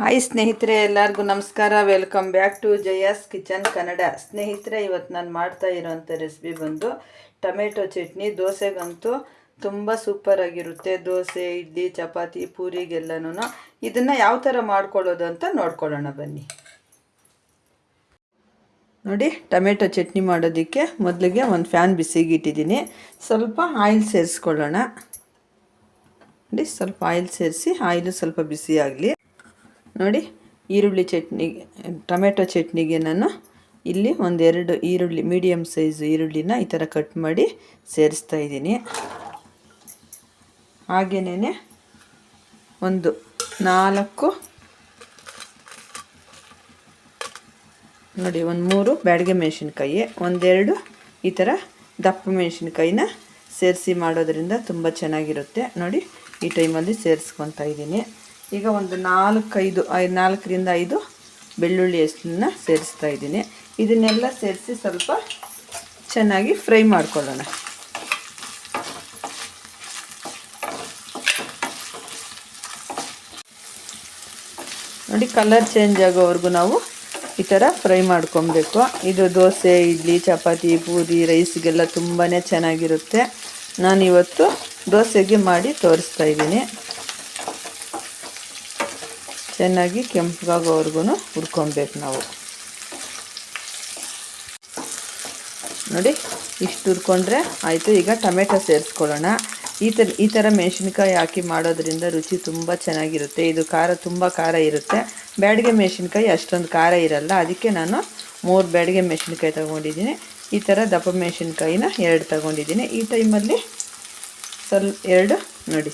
Hi ಸ್ನೇಹಿತರೆ, ಎಲ್ಲರಿಗೂ ನಮಸ್ಕಾರ. Welcome back to Jaya's kitchen Kannada ಸ್ನೇಹಿತರೆ ಇವತ್ತು ನಾನು ಮಾಡ್ತಾ ಇರೋವಂಥ ರೆಸಿಪಿ ಬಂದು ಟೊಮೆಟೊ ಚಟ್ನಿ. ದೋಸೆಗಂತೂ ತುಂಬ ಸೂಪರಾಗಿರುತ್ತೆ ದೋಸೆ, ಇಡ್ಲಿ, ಚಪಾತಿ ಪೂರಿಗೆಲ್ಲನೂ ಇದನ್ನು ಯಾವ ಥರ ಮಾಡ್ಕೊಳ್ಳೋದು ಅಂತ ನೋಡ್ಕೊಳ್ಳೋಣ ಬನ್ನಿ. ನೋಡಿ, ಟೊಮೆಟೊ ಚಟ್ನಿ ಮಾಡೋದಕ್ಕೆ ಮೊದಲಿಗೆ ಒಂದು ಫ್ಯಾನ್ ಬಿಸಿಗೆ ಇಟ್ಟಿದ್ದೀನಿ ಸ್ವಲ್ಪ ಆಯಿಲ್ ಸೇರಿಸ್ಕೊಳ್ಳೋಣ. ನೋಡಿ, ಸ್ವಲ್ಪ ಆಯಿಲ್ ಸೇರಿಸಿ ಆಯಿಲು ಸ್ವಲ್ಪ ಬಿಸಿ ಆಗಲಿ ನೋಡಿ ಈರುಳ್ಳಿ ಚಟ್ನಿಗೆ ಟೊಮೆಟೊ ಚಟ್ನಿಗೆ ನಾನು ಇಲ್ಲಿ ಒಂದೆರಡು ಈರುಳ್ಳಿ ಮೀಡಿಯಮ್ ಸೈಜ್ ಈರುಳ್ಳಿನ ಈ ಥರ ಕಟ್ ಮಾಡಿ ಸೇರಿಸ್ತಾ ಇದ್ದೀನಿ. ಹಾಗೆಯೇ ಒಂದು ನಾಲ್ಕು ನೋಡಿ ಒಂದು ಮೂರು ಬ್ಯಾಡಿಗೆ ಮೆಣಸಿನ್ಕಾಯಿ, ಒಂದೆರಡು ಈ ಥರ ದಪ್ಪ ಮೆಣಸಿನ್ಕಾಯಿನ ಸೇರಿಸಿ ಮಾಡೋದ್ರಿಂದ ತುಂಬ ಚೆನ್ನಾಗಿರುತ್ತೆ. ನೋಡಿ ಈ ಟೈಮಲ್ಲಿ ಸೇರಿಸ್ಕೊತಾ ಇದ್ದೀನಿ. ಈಗ ಒಂದು ನಾಲ್ಕೈದು ಐದು ನಾಲ್ಕರಿಂದ ಐದು ಬೆಳ್ಳುಳ್ಳಿ ಹೆಸರನ್ನ ಸೇರಿಸ್ತಾ ಇದ್ದೀನಿ. ಇದನ್ನೆಲ್ಲ ಸೇರಿಸಿ ಸ್ವಲ್ಪ ಚೆನ್ನಾಗಿ ಫ್ರೈ ಮಾಡ್ಕೊಳ್ಳೋಣ. ನೋಡಿ, ಕಲರ್ ಚೇಂಜ್ ಆಗೋವರೆಗೂ ನಾವು ಈ ಥರ ಫ್ರೈ ಮಾಡ್ಕೊಬೇಕು. ಇದು ದೋಸೆ, ಇಡ್ಲಿ, ಚಪಾತಿ, ಪೂರಿ, ರೈಸ್ಗೆಲ್ಲ ತುಂಬಾ ಚೆನ್ನಾಗಿರುತ್ತೆ. ನಾನಿವತ್ತು ದೋಸೆಗೆ ಮಾಡಿ ತೋರಿಸ್ತಾ ಇದ್ದೀನಿ. ಚೆನ್ನಾಗಿ ಕೆಂಪಗಾಗೋವರೆಗೂ ಹುರ್ಕೊಬೇಕು ನಾವು. ನೋಡಿ, ಇಷ್ಟು ಹುರ್ಕೊಂಡ್ರೆ ಆಯಿತು. ಈಗ ಟೊಮೆಟೊ ಸೇರಿಸ್ಕೊಳ್ಳೋಣ. ಈ ಥರ ಈ ಥರ ಮೆಣಸಿನ್ಕಾಯಿ ಹಾಕಿ ಮಾಡೋದ್ರಿಂದ ರುಚಿ ತುಂಬ ಚೆನ್ನಾಗಿರುತ್ತೆ. ಇದು ಖಾರ, ತುಂಬ ಖಾರ ಇರುತ್ತೆ. ಬ್ಯಾಡಿಗೆ ಮೆಣಸಿನ್ಕಾಯಿ ಅಷ್ಟೊಂದು ಖಾರ ಇರಲ್ಲ. ಅದಕ್ಕೆ ನಾನು ಮೂರು ಬ್ಯಾಡಿಗೆ ಮೆಣಸಿನ್ಕಾಯಿ ತೊಗೊಂಡಿದ್ದೀನಿ. ಈ ಥರ ದಪ್ಪ ಮೆಣಸಿನ್ಕಾಯಿನ ಎರಡು ತೊಗೊಂಡಿದ್ದೀನಿ. ಈ ಟೈಮಲ್ಲಿ ಸ್ವಲ್ಪ ಎರಡು ನೋಡಿ.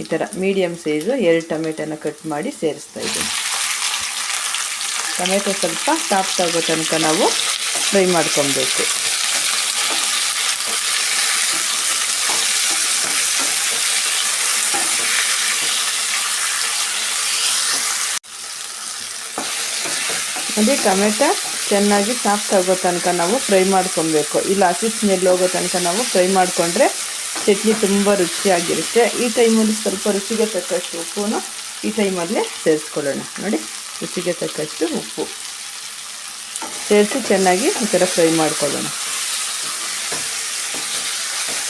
ಈ ಥರ ಮೀಡಿಯಮ್ ಸೈಜು ಎರಡು ಟೊಮೆಟೊನ ಕಟ್ ಮಾಡಿ ಸೇರಿಸ್ತಾ ಇದ್ದೀನಿ ಟೊಮೆಟೊ ಸ್ವಲ್ಪ ಸಾಫ್ಟ್ ಆಗೋ ತನಕ ನಾವು ಫ್ರೈ ಮಾಡ್ಕೊಬೇಕು. ಅದೇ ಟೊಮೆಟೊ ಚೆನ್ನಾಗಿ ಸಾಫ್ಟ್ ಆಗೋ ತನಕ ನಾವು ಫ್ರೈ ಮಾಡ್ಕೊಬೇಕು. ಇಲ್ಲ ಸ್ಮೆಲ್ ಹೋಗೋ ತನಕ ನಾವು ಫ್ರೈ ಮಾಡಿಕೊಂಡ್ರೆ ಚಟ್ನಿ ತುಂಬ ರುಚಿಯಾಗಿರುತ್ತೆ. ಈ ಟೈಮಲ್ಲಿ ಸ್ವಲ್ಪ ರುಚಿಗೆ ತಕ್ಕಷ್ಟು ಉಪ್ಪು ಈ ಟೈಮಲ್ಲೇ ಸೇರಿಸ್ಕೊಳ್ಳೋಣ. ನೋಡಿ, ರುಚಿಗೆ ತಕ್ಕಷ್ಟು ಉಪ್ಪು. ಸೇರಿಸಿ ಚೆನ್ನಾಗಿ ಈ ಥರ ಫ್ರೈ ಮಾಡ್ಕೊಳ್ಳೋಣ.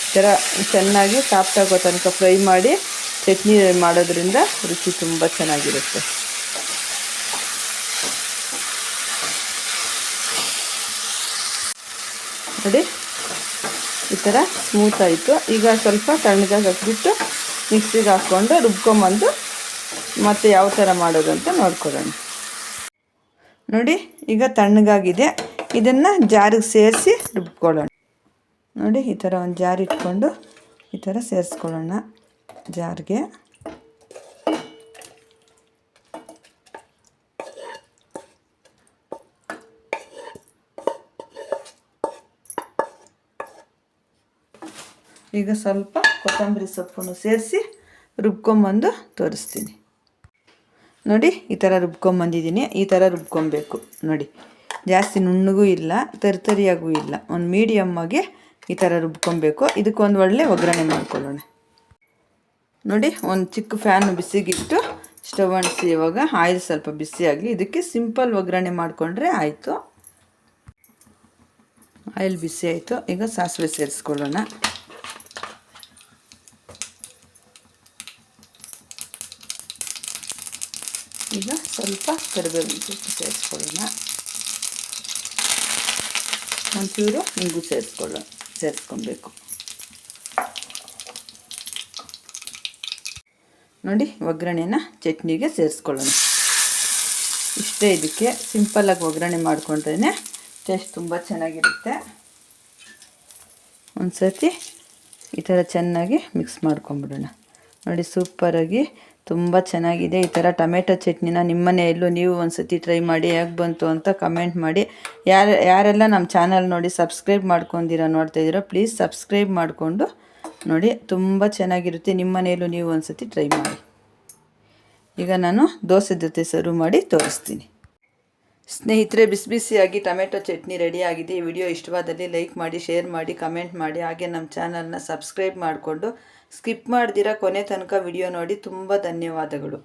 ಈ ಥರ ಚೆನ್ನಾಗಿ ಸಾಫ್ಟ್ ತನಕ ಫ್ರೈ ಮಾಡಿ ಚಟ್ನಿ ಮಾಡೋದ್ರಿಂದ ರುಚಿ ತುಂಬ ಚೆನ್ನಾಗಿರುತ್ತೆ. ನೋಡಿ ಈ ಥರ ಸ್ಮೂತ್ ಆಯಿತು. ಈಗ ಸ್ವಲ್ಪ ತಣ್ಣಗಾಗಿ ಹಾಕ್ಬಿಟ್ಟು ಮಿಕ್ಸಿಗೆ ಹಾಕ್ಕೊಂಡು ರುಬ್ಕೊಂಬಂದು ಮತ್ತೆ ಯಾವ ಥರ ಮಾಡೋದು ಅಂತ ನೋಡ್ಕೊಳ್ಳೋಣ. ನೋಡಿ, ಈಗ ತಣ್ಣಗಾಗಿದೆ. ಇದನ್ನು ಜಾರಿಗೆ ಸೇರಿಸಿ ರುಬ್ಕೊಳ್ಳೋಣ. ನೋಡಿ, ಈ ಥರ ಒಂದು ಜಾರ್ ಇಟ್ಕೊಂಡು ಈ ಥರ ಸೇರಿಸ್ಕೊಳ್ಳೋಣ ಜಾರ್ಗೆ. ಈಗ ಸ್ವಲ್ಪ ಕೊತ್ತಂಬರಿ ಸೊಪ್ಪನ್ನು ಸೇರಿಸಿ ರುಬ್ಕೊಂಬಂದು ತೋರಿಸ್ತೀನಿ. ನೋಡಿ, ಈ ಥರ ರುಬ್ಕೊಂಬಂದಿದ್ದೀನಿ. ಈ ಥರ ರುಬ್ಕೊಬೇಕು. ನೋಡಿ, ಜಾಸ್ತಿ ನುಣ್ಣಗೂ ಇಲ್ಲ, ತರಿತರಿಯಾಗೂ ಇಲ್ಲ. ಒಂದು ಮೀಡಿಯಮ್ಮಾಗೆ ಈ ಥರ ರುಬ್ಕೊಬೇಕು. ಇದಕ್ಕೊಂದು ಒಳ್ಳೆ ಒಗ್ಗರಣೆ ಮಾಡ್ಕೊಳ್ಳೋಣ. ನೋಡಿ, ಒಂದು ಚಿಕ್ಕ ಫ್ಯಾನು ಬಿಸಿಗಿಟ್ಟು ಸ್ಟವ್ ಅಣಿಸಿ ಇವಾಗ ಆಯಿಲ್ ಸ್ವಲ್ಪ ಬಿಸಿಯಾಗಲಿ ಇದಕ್ಕೆ ಸಿಂಪಲ್ ಒಗ್ಗರಣೆ ಮಾಡಿಕೊಂಡ್ರೆ ಆಯಿತು. ಆಯಿಲ್ ಬಿಸಿ ಆಯಿತು. ಈಗ ಸಾಸಿವೆ ಸೇರಿಸ್ಕೊಳ್ಳೋಣ. ಈಗ ಸ್ವಲ್ಪ ಕರಿಬೇವಿನ ಸೊಪ್ಪು ಸೇರಿಸ್ಕೊಳ್ಳೋಣ. ಒಂಚೂರು ಇಂಗು ಸೇರಿಸ್ಕೊಳ್ಳೋಣ ಸೇರಿಸ್ಕೊಬೇಕು. ನೋಡಿ, ಒಗ್ಗರಣೆನ ಚಟ್ನಿಗೆ ಸೇರಿಸ್ಕೊಳ್ಳೋಣ. ಇಷ್ಟೇ ಇದಕ್ಕೆ ಸಿಂಪಲ್ಲಾಗಿ ಒಗ್ಗರಣೆ ಮಾಡಿಕೊಂಡ್ರೇ ಟೇಸ್ಟ್ ತುಂಬ ಚೆನ್ನಾಗಿರುತ್ತೆ. ಒಂದು ಸರ್ತಿ ಈ ಥರ ಚೆನ್ನಾಗಿ ಮಿಕ್ಸ್ ಮಾಡ್ಕೊಂಬಿಡೋಣ. ನೋಡಿ ಸೂಪರಾಗಿ ತುಂಬ ಚೆನ್ನಾಗಿದೆ. ಈ ಥರ ಟೊಮೆಟೊ ಚಟ್ನಿನ ನಿಮ್ಮ ಮನೆಯಲ್ಲೂ ನೀವು ಒಂದು ಸತಿ ಟ್ರೈ ಮಾಡಿ ಹೇಗೆ ಬಂತು ಅಂತ ಕಮೆಂಟ್ ಮಾಡಿ. ಯಾರು, ಯಾರೆಲ್ಲ ನಮ್ಮ ಚಾನಲ್ ನೋಡಿ ಸಬ್ಸ್ಕ್ರೈಬ್ ಮಾಡ್ಕೊಂಡಿರೋ ನೋಡ್ತಾ ಇದ್ದೀರೋ ಪ್ಲೀಸ್ ಸಬ್ಸ್ಕ್ರೈಬ್ ಮಾಡಿಕೊಂಡು ನೋಡಿ ತುಂಬ ಚೆನ್ನಾಗಿರುತ್ತೆ. ನಿಮ್ಮ ಮನೆಯಲ್ಲೂ ನೀವು ಒಂದು ಸತಿ ಟ್ರೈ ಮಾಡಿ. ಈಗ ನಾನು ದೋಸೆ ಜೊತೆ ಸರ್ವ್ ಮಾಡಿ ತೋರಿಸ್ತೀನಿ. ಸ್ನೇಹಿತರೆ ಬಿಸಿ ಬಿಸಿಯಾಗಿ ಟೊಮೆಟೊ ಚಟ್ನಿ ರೆಡಿಯಾಗಿದೆ. ಈ ವಿಡಿಯೋ ಇಷ್ಟವಾದಲ್ಲಿ ಲೈಕ್ ಮಾಡಿ, ಶೇರ್ ಮಾಡಿ, ಕಮೆಂಟ್ ಮಾಡಿ. ಹಾಗೆ ನಮ್ಮ ಚಾನಲ್ನ ಸಬ್ಸ್ಕ್ರೈಬ್ ಮಾಡಿಕೊಂಡು ಸ್ಕಿಪ್ ಮಾಡ್ದಿರ ಕೊನೆ ತನಕ ವಿಡಿಯೋ ನೋಡಿ. ತುಂಬ ಧನ್ಯವಾದಗಳು.